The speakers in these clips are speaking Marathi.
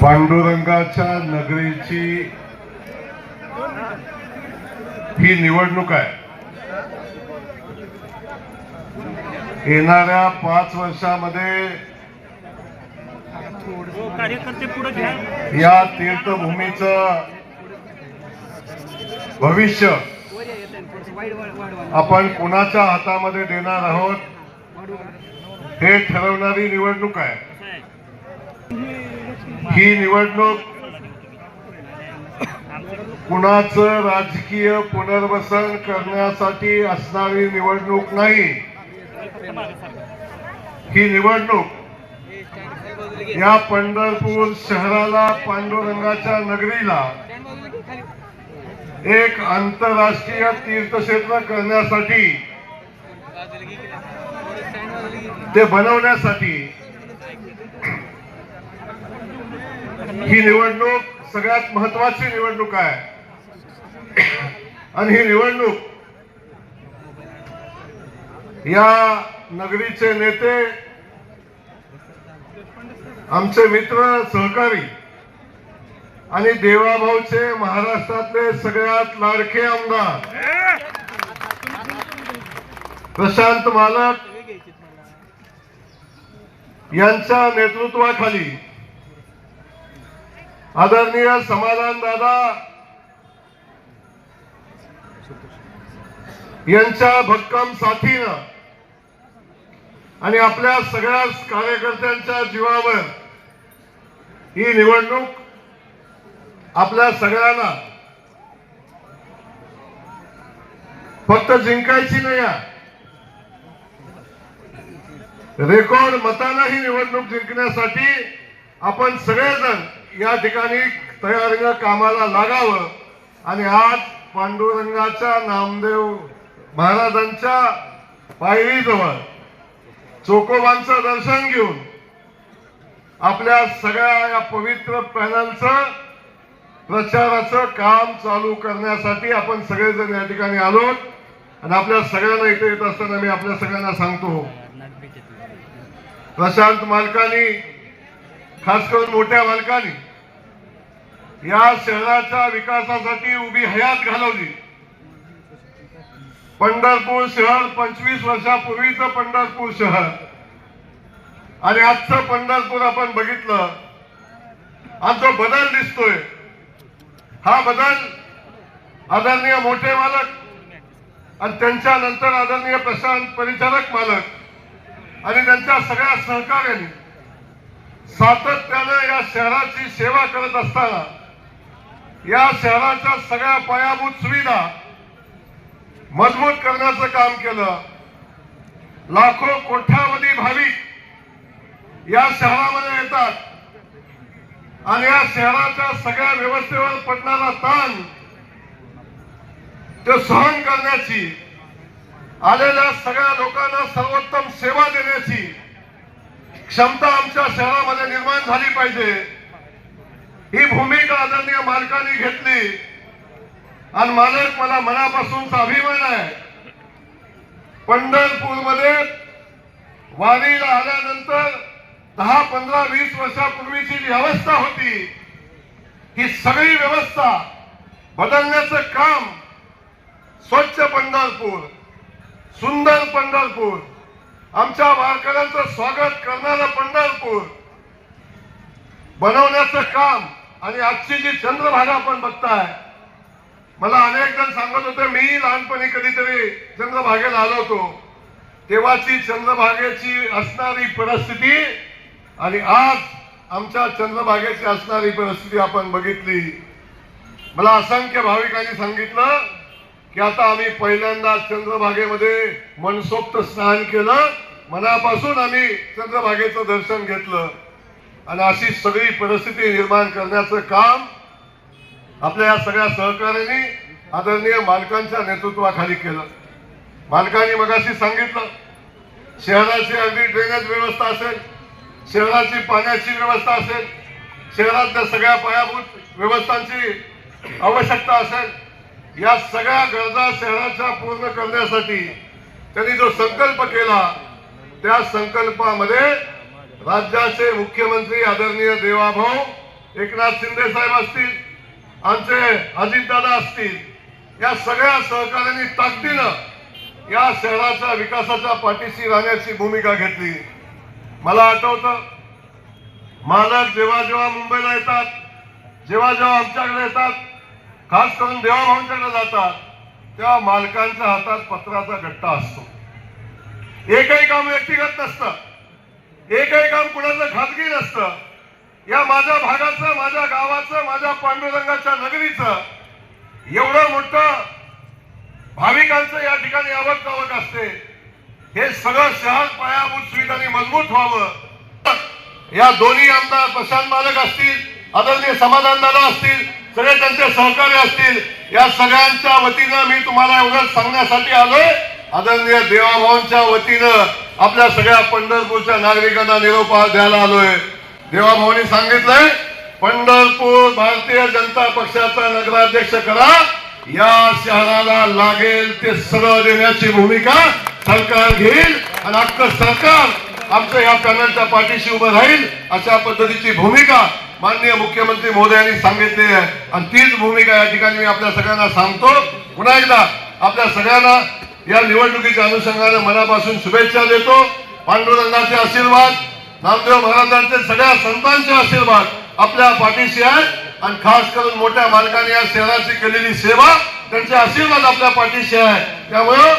पांडुरंगाच्या नगरीची ही निवडणूक आहे येणाऱ्या पाच वर्षामध्ये या तीर्थभूमीचं भविष्य आपण कुणाच्या हातामध्ये देणार आहोत हे ठरवणारी निवडणूक आहे. ही निवडणूक कुणाचं राजकीय पुनर्वसन करण्यासाठी असणारी निवडणूक नाही. ही निवडणूक या पंढरपूर शहराला पांडुरंगाच्या नगरीला एक आंतरराष्ट्रीय तीर्थक्षेत्र करण्यासाठी ते बनवण्यासाठी ही निवडणूक सगळ्यात महत्वाची निवडणूक आहे. आणि ही निवडणूक या नगरीचे नेते आमचे मित्र सहकारी आणि देवाभाऊचे महाराष्ट्रातले सगळ्यात लाडके आमदार. प्रशांत मालक यांच्या नेतृत्वाखाली आदरणीय समाधान दादा यांच्या भक्कम साथीनं आणि आपल्या सगळ्याच कार्यकर्त्यांच्या जीवावर ही निवडणूक आपल्या सगळ्यांना फक्त जिंकायची नाही रेकॉर्ड मतानं ही निवडणूक जिंकण्यासाठी आपण सगळेजण या ठिकाणी तयारीनं कामाला लागावं. आणि आज पांडुरंगाच्या नामदेव महाराजांच्या पायरीजवळ चोकोबांचं दर्शन घेऊन आपल्या सगळ्या या पवित्र पॅनलचं प्रचाराचं काम चालू करण्यासाठी आपण सगळेजण या ठिकाणी आलो. आणि आपल्या सगळ्यांना इथे येत असताना मी आपल्या सगळ्यांना सांगतो. प्रशांत मालकानी खास करून मोठ्या मालकांनी या शहराच्या विकासासाठी उभी हयात घालवली. पंढरपूर शहर पंचवीस वर्षापूर्वीचं पंढरपूर शहर. आणि आजचं पंढरपूर आपण बघितलं आज जो बदल दिसतोय हा बदल आदरणीय मोठे मालक आणि त्यांच्या नंतर आदरणीय प्रशांत परिचारक मालक आणि त्यांच्या सगळ्या सहकार्याने सातत्यानं या शहराची सेवा करत असताना या शहराच्या सगळ्या पायाभूत सुविधा मजबूत करण्याचं काम केलं. लाखो कोट्यावधी भाविक या शहरामध्ये येतात. आणि या शहराच्या सगळ्या व्यवस्थेवर पडणारा ताण ते सहन करण्याची आलेल्या सगळ्या लोकांना सर्वोत्तम सेवा देण्याची क्षमता आमच्या शहरामध्ये निर्माण झाली पाहिजे. ही भूमिका आदरणीय मालकांनी घेतली. आणि मालक मला मनापासूनचा अभिमान आहे. पंढरपूरमध्ये वारीला आल्यानंतर दहा पंधरा वीस वर्षापूर्वीची जी अवस्था होती ही सगळी व्यवस्था बदलण्याचं काम स्वच्छ पंढरपूर सुंदर पंढरपूर आमच्या वारकऱ्यांचं स्वागत करणारं पंढरपूर. बनवण्याचं काम आणि आजची जी चंद्रभागा आपण बघताय मला अनेक जण सांगत होते मी लहानपणी कधीतरी चंद्रभागेला आलो होतो. तेव्हाची चंद्रभागेची असणारी परिस्थिती आणि आज आमच्या चंद्रभागेची असणारी परिस्थिती आपण बघितली. मला असंख्य भाविकांनी सांगितलं की आता आम्ही पहिल्यांदा चंद्रभागेमध्ये मनसोक्त स्नान केलं मनापासून आम्ही चंद्रभागेचं दर्शन घेतलं. आणि अशी सगळी परिस्थिती निर्माण करण्याचं काम आपल्या या सगळ्या सहकार्यांनी आदरणीय मालकांच्या नेतृत्वाखाली केलं. मालकांनी मगाशी सांगितलं शहराची अगदी ड्रेनेज व्यवस्था असेल शहराची पाण्याची व्यवस्था असेल शहरातल्या सगळ्या पायाभूत व्यवस्थांची आवश्यकता असेल या सगळ्या गरजा शहराच्या पूर्ण करण्यासाठी त्यांनी जो संकल्प केला त्या संकल्पामध्ये राज्याचे मुख्यमंत्री आदरणीय देवाभाऊ एकनाथ शिंदे साहेब असतील आमचे अजितदादा असतील या सगळ्या सहकार्यांनी ताकदीनं या शहराच्या विकासाच्या पाठीशी राहण्याची भूमिका घेतली. मला आठवतं मालक जेव्हा जेव्हा मुंबईला येतात जेव्हा जेव्हा आमच्याकडे येतात खास करून देवाभाऊंच्याकडे जातात तेव्हा मालकांच्या हातात पत्राचा गट्टा असतो. एकही काम व्यक्तिगत नसतं. एकही काम कुणाचं खाजगी नसतं. या माझ्या भागाचं माझ्या गावाचं माझ्या पांडुरंगाच्या नगरीचं एवढं मोठं भाविकांचं या ठिकाणी आवक आवक असते. हे सगळं शहर पायाभूत सुविधांनी मजबूत व्हावं. या दोन्ही आमदार प्रशांत मालक असतील आदरणीय समाधान दादा असतील सगळे त्यांचे सहकारी असतील. या सगळ्यांच्या वतीनं मी तुम्हाला एवढंच सांगण्यासाठी आलोय. आदरणीय देवाभावांच्या वतीनं आपल्या सगळ्या पंढरपूरच्या नागरिकांना निरोप द्यायला आलोय. देवाभावांनी सांगितलंय पंढरपूर भारतीय जनता पक्षाचा नगराध्यक्ष करा. या शहराला लागेल ते सरळ देण्याची भूमिका सरकार घेईल आणि अख्खं सरकार आमचं या पॅनलच्या पाठीशी उभं राहील अशा पद्धतीची भूमिका माननीय मुख्यमंत्री महोदयांनी सांगितले आहे. आणि तीच भूमिका या ठिकाणी मी आपल्या सगळ्यांना सांगतो. पुन्हा एकदा आपल्या सगळ्यांना या निवडणुकीच्या अनुषंगाने मनापासून शुभेच्छा देतो. पांडुरंगाचे आशीर्वाद नामदेव महाराजांचे सगळ्या संतांचे आशीर्वाद आपल्या पाठीशी आहेत आणि खास करून मोठ्या मालकाने या शहराची केलेली सेवा त्यांचे आशीर्वाद आपल्या पाठीशी आहे. त्यामुळं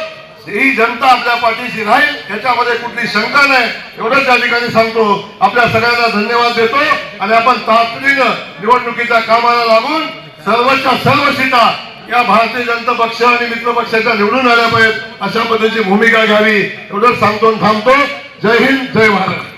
ही जनता आपल्या पाठीशी राहील याच्यामध्ये कुठली शंका नाही. एवढंच या ठिकाणी सांगतो. आपल्या सगळ्यांना धन्यवाद देतो आणि आपण तातडीनं निवडणुकीच्या कामाला लागून सर्वच्या सर्व सीटा या भारतीय जनता पक्ष आणि मित्र पक्षाच्या निवडून आल्या पाहिजेत अशा पद्धतीची भूमिका घ्यावी. एवढंच सांगतो थांबतो. जय हिंद जय भारत.